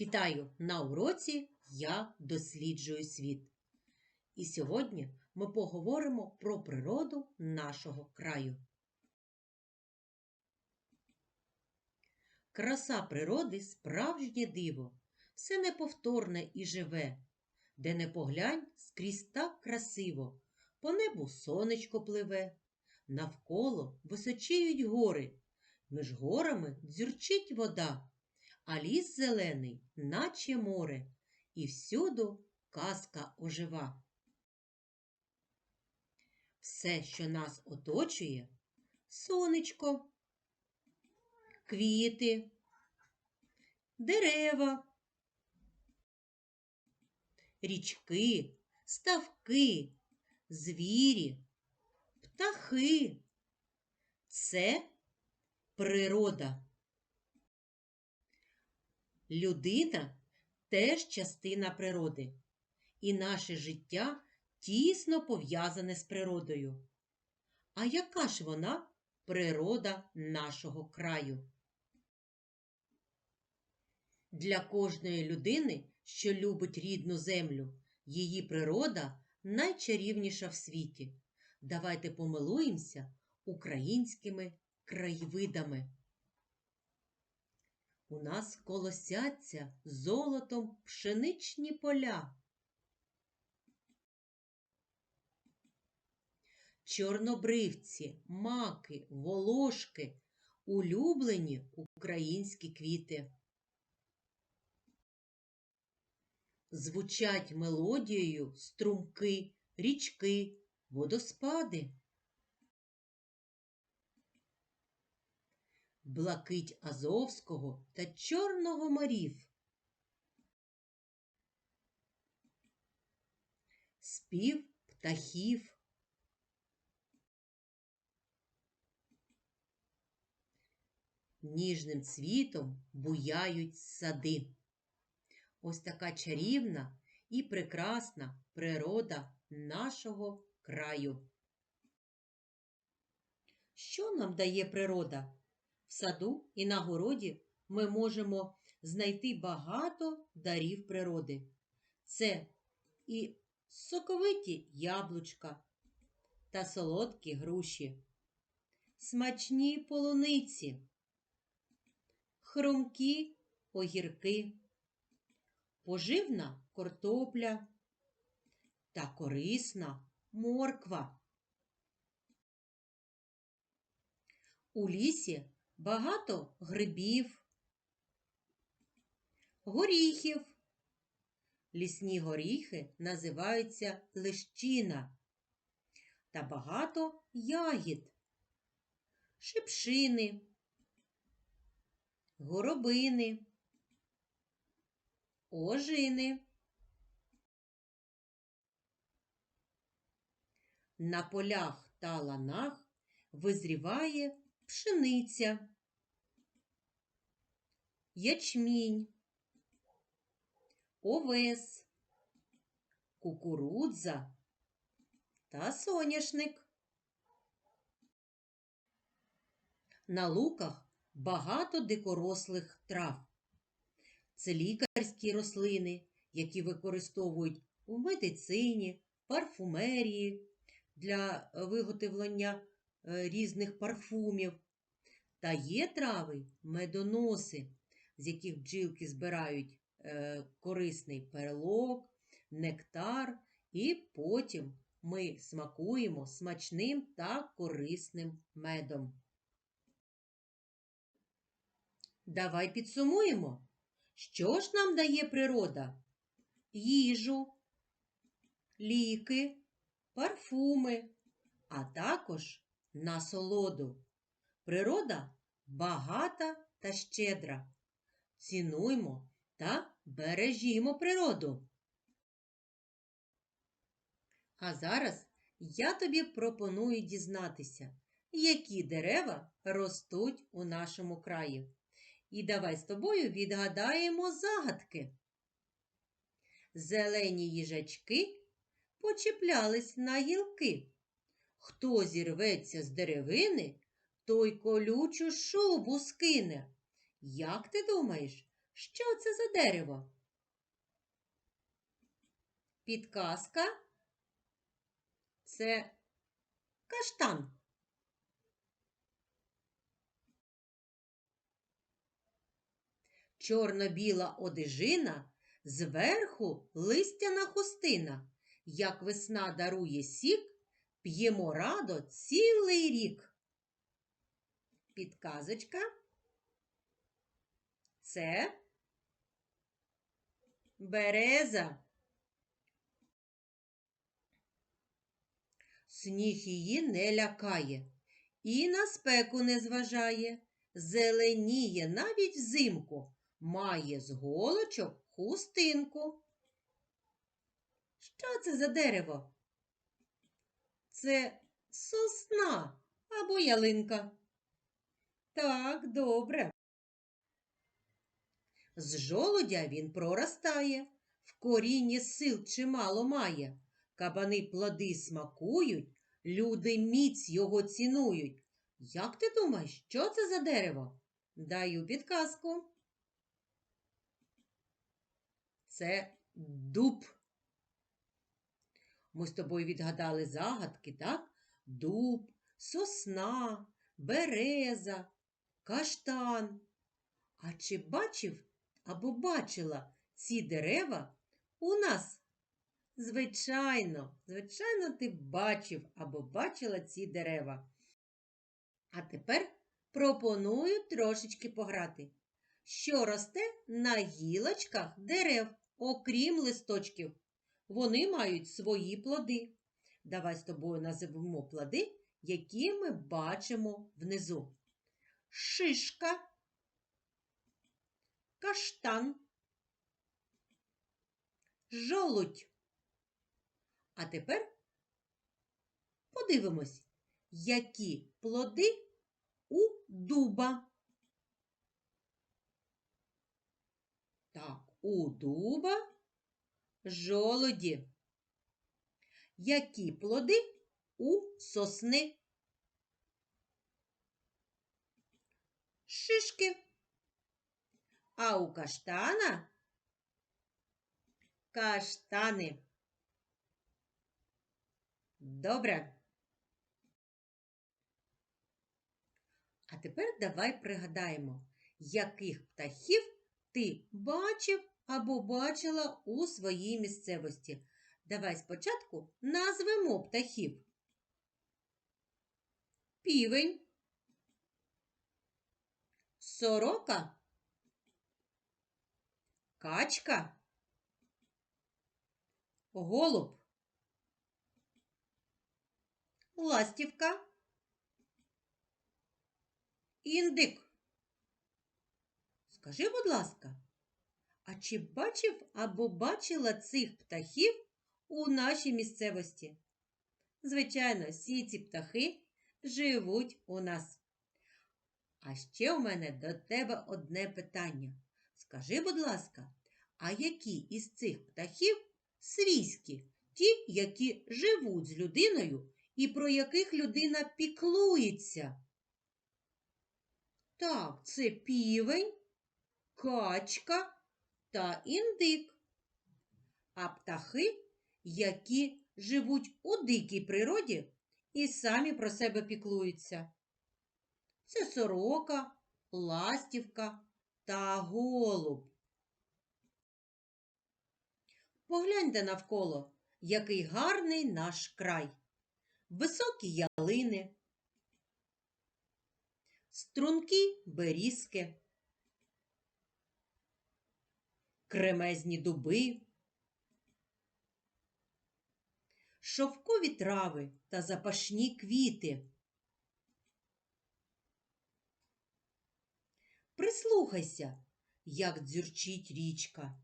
Вітаю! На уроці Я досліджую світ. І сьогодні ми поговоримо про природу нашого краю. Краса природи справжнє диво, все неповторне і живе, де не поглянь скрізь так красиво, по небу сонечко пливе, навколо височіють гори, між горами дзюрчить вода а ліс зелений, наче море, і всюду казка ожива. Все, що нас оточує, сонечко, квіти, дерева, річки, ставки, звірі, птахи. Це природа. Людина теж частина природи, і наше життя тісно пов'язане з природою. А яка ж вона природа нашого краю? Для кожної людини, що любить рідну землю, її природа найчарівніша в світі. Давайте помилуємося українськими краєвидами. У нас колосяться золотом пшеничні поля. Чорнобривці, маки, волошки, улюблені українські квіти. Звучать мелодією струмки, річки, водоспади. Блакить Азовського та Чорного морів. Спів птахів. Ніжним цвітом буяють сади. Ось така чарівна і прекрасна природа нашого краю. Що нам дає природа? В саду і на городі ми можемо знайти багато дарів природи. Це і соковиті яблучка та солодкі груші, смачні полуниці, хрумкі огірки, поживна картопля та корисна морква. У лісі багато грибів, горіхів. Лісні горіхи називаються лищина та багато ягід, шипшини, горобини, ожини. На полях та ланах визріває пшениця, ячмінь, овес, кукурудза та соняшник. На луках багато дикорослих трав. Це лікарські рослини, які використовують у медицині, парфумерії для виготовлення різних парфумів. Та є трави медоноси, з яких бджілки збирають е, корисний перлок, нектар, і потім ми смакуємо смачним та корисним медом. Давай підсумуємо, що ж нам дає природа? Їжу, ліки, парфуми, а також насолоду. Природа багата та щедра. Цінуймо та бережімо природу. А зараз я тобі пропоную дізнатися, які дерева ростуть у нашому краї. І давай з тобою відгадаємо загадки. Зелені їжачки почіплялись на гілки. Хто зірветься з деревини, той колючу шубу скине. Як ти думаєш, Що це за дерево? Підказка. Це каштан. Чорно-біла одежина, зверху листяна хустина. Як весна дарує сік, п'ємо радо цілий рік. Підказочка. Це береза. Сніг її не лякає і на спеку не зважає, зеленіє навіть взимку, має з голочок хустинку. Що це за дерево? Це сосна або ялинка. Так, добре. З жолудя він проростає, в корінні сил чимало має. Кабани плоди смакують, люди міць його цінують. Як ти думаєш, що це за дерево? Даю підказку. Це дуб. Ми з тобою відгадали загадки, так? Дуб, сосна, береза, каштан. А чи бачив або бачила ці дерева у нас? Звичайно, звичайно, ти бачив або бачила ці дерева. А тепер пропоную трошечки пограти. Що росте на гілочках дерев, окрім листочків? Вони мають свої плоди. Давай з тобою називемо плоди, які ми бачимо внизу. Шишка, каштан, жолудь. А тепер подивимось, які плоди у дуба. Так, у дуба жолоді. Які плоди у сосни? Шишки. А у каштана каштани. Добре. А тепер давай пригадаємо, яких птахів ти бачив або бачила у своїй місцевості. Давай спочатку назвемо птахів. Півень, сорока, качка, голуб, ластівка, індик. Скажи, будь ласка, а чи бачив або бачила цих птахів у нашій місцевості? Звичайно, всі ці птахи живуть у нас. А ще у мене до тебе одне питання. Скажи, будь ласка, а які із цих птахів свійські, ті, які живуть з людиною і про яких людина піклується? Так, це півень, качка та індик. А птахи, які живуть у дикій природі і самі про себе піклуються. Це сорока, ластівка та голуб. Погляньте навколо, який гарний наш край. Високі ялини, стрункі берізки, кремезні дуби, шовкові трави та запашні квіти. Прислухайся, як дзюрчить річка,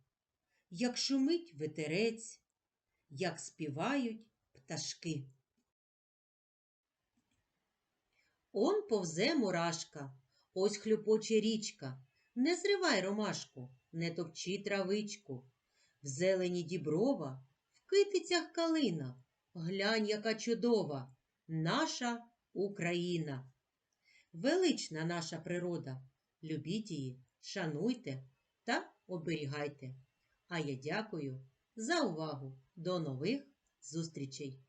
як шумить ветерець, як співають пташки. Он повзе мурашка, ось хлюпоче річка. Не зривай ромашку, не топчи травичку. В зелені діброва, в китицях калина. Глянь, яка чудова наша Україна. Велична наша природа. Любіть її, шануйте, та оберігайте. А я дякую за увагу. До нових зустрічей!